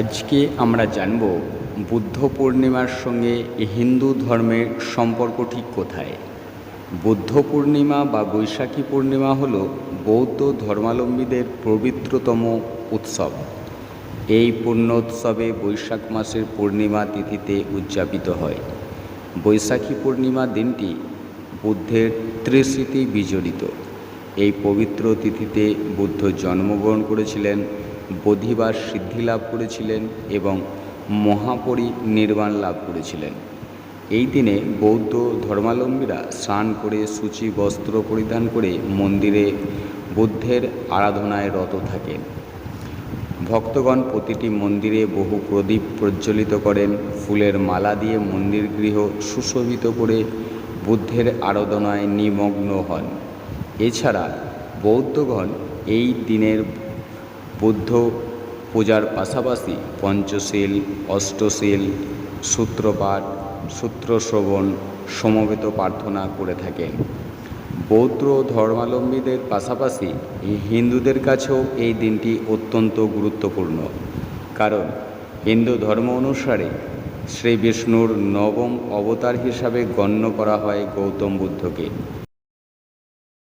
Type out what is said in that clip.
আজকে আমরা জানব বুদ্ধ পূর্ণিমার সঙ্গে হিন্দু ধর্মের সম্পর্ক ঠিক কোথায়? বুদ্ধ পূর্ণিমা বা বৈশাখী পূর্ণিমা হল বৌদ্ধ ধর্মাবলম্বীদের পবিত্রতম উৎসব। এই পুণ্যোৎসবে বৈশাখ মাসের পূর্ণিমা তিথিতে উদযাপিত হয়। বৈশাখী পূর্ণিমা দিনটি বুদ্ধের ত্রিস্মৃতি বিজড়িত। এই পবিত্র তিথিতে বুদ্ধ জন্মগ্রহণ করেছিলেন বোধিবার সিদ্ধি লাভ করেছিলেন এবং মহাপরিনির্বাণ লাভ করেছিলেন। এই দিনে বৌদ্ধ ধর্মাবলম্বীরা স্নান করে সূচি, বস্ত্র পরিধান করে মন্দিরে বুদ্ধের আরাধনায় রত থাকেন। ভক্তগণ প্রতিটি মন্দিরে বহু প্রদীপ প্রজ্বলিত করেন, ফুলের মালা দিয়ে মন্দির গৃহ সুশোভিত করে বুদ্ধের আরাধনায় নিমগ্ন হন। এছাড়া বৌদ্ধগণ এই দিনের বুদ্ধ পূজার পাশাপাশি পঞ্চশীল, অষ্টশীল, সূত্রপাঠ, সূত্রশ্রবণ সমবেত প্রার্থনা করে থাকেন। বৌদ্ধ ধর্মাবলম্বীদের পাশাপাশি হিন্দুদের কাছেও এই দিনটি অত্যন্ত গুরুত্বপূর্ণ। কারণ হিন্দু ধর্ম অনুসারে শ্রী বিষ্ণুর নবম অবতার হিসাবে গণ্য করা হয় গৌতম বুদ্ধকে।